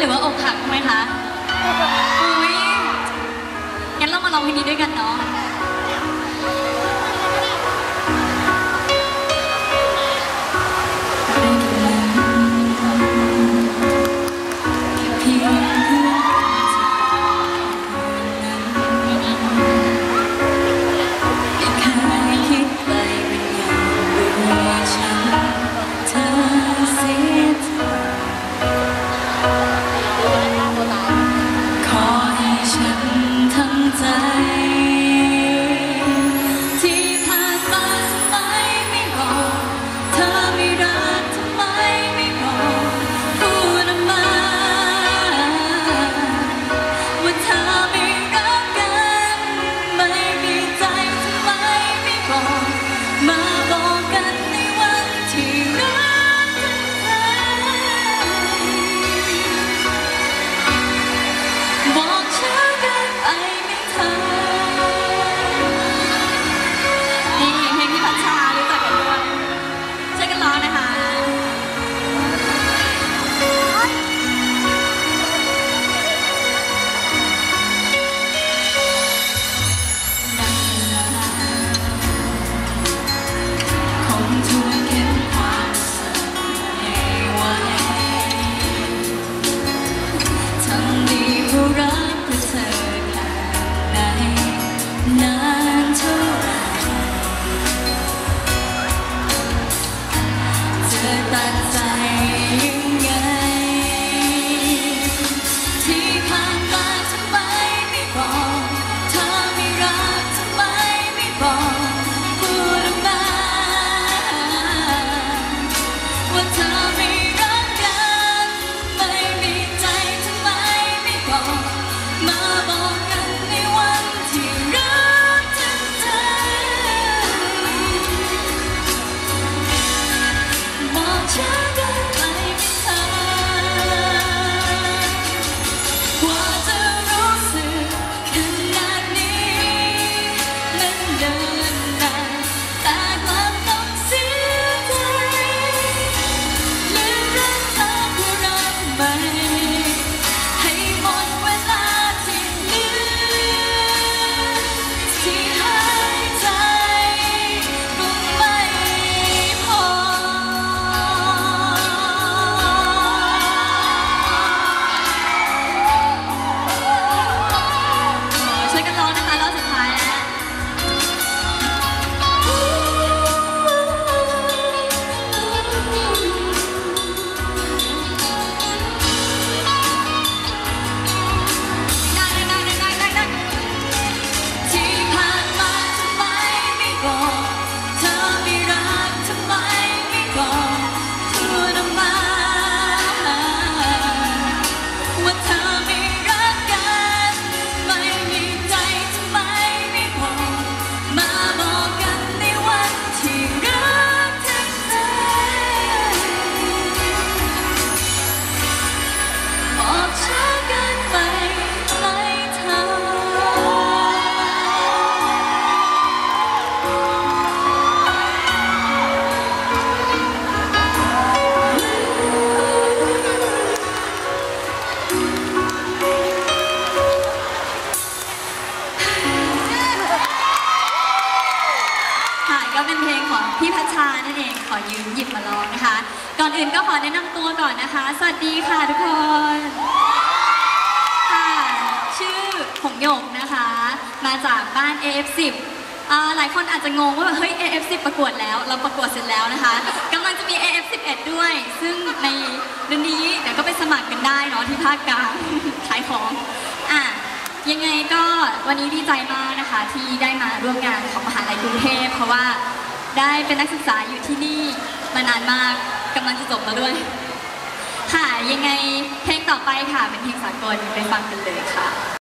หรือว่าอกหักไหมคะ อุ้ยงั้นเรามาลองเพลงนี้ด้วยกันเนาะ เป็นเพลงของพี่พัชชานั่นเองขอยืมหยิบมาร้องนะคะ ก่อนอื่นก็ขอแนะนำตัวก่อนนะคะ สวัสดีค่ะทุกคนค่ะชื่อหงหยกนะคะ มาจากบ้าน AF10 อ่าหลายคนอาจจะงงว่าแบบเฮ้ย AF10 ประกวดแล้ว เราประกวดเสร็จแล้วนะคะกำลังจะมี AF11 ด้วย ซึ่งในเดือนนี้เดี๋ยวก็ไปสมัครกันได้เนาะที่ภาคกลางขายของ ยังไงก็วันนี้ดีใจมากนะคะ ที่ได้มาร่วมงานของมหาลัยกรุงเทพเพราะว่าได้เป็นนักศึกษาอยู่ที่นี่มานานมากกำลังจะจบแล้วด้วย ค่ะยังไงเพลงต่อไปค่ะเป็นเพลงสากลไปฟังกันเลยค่ะ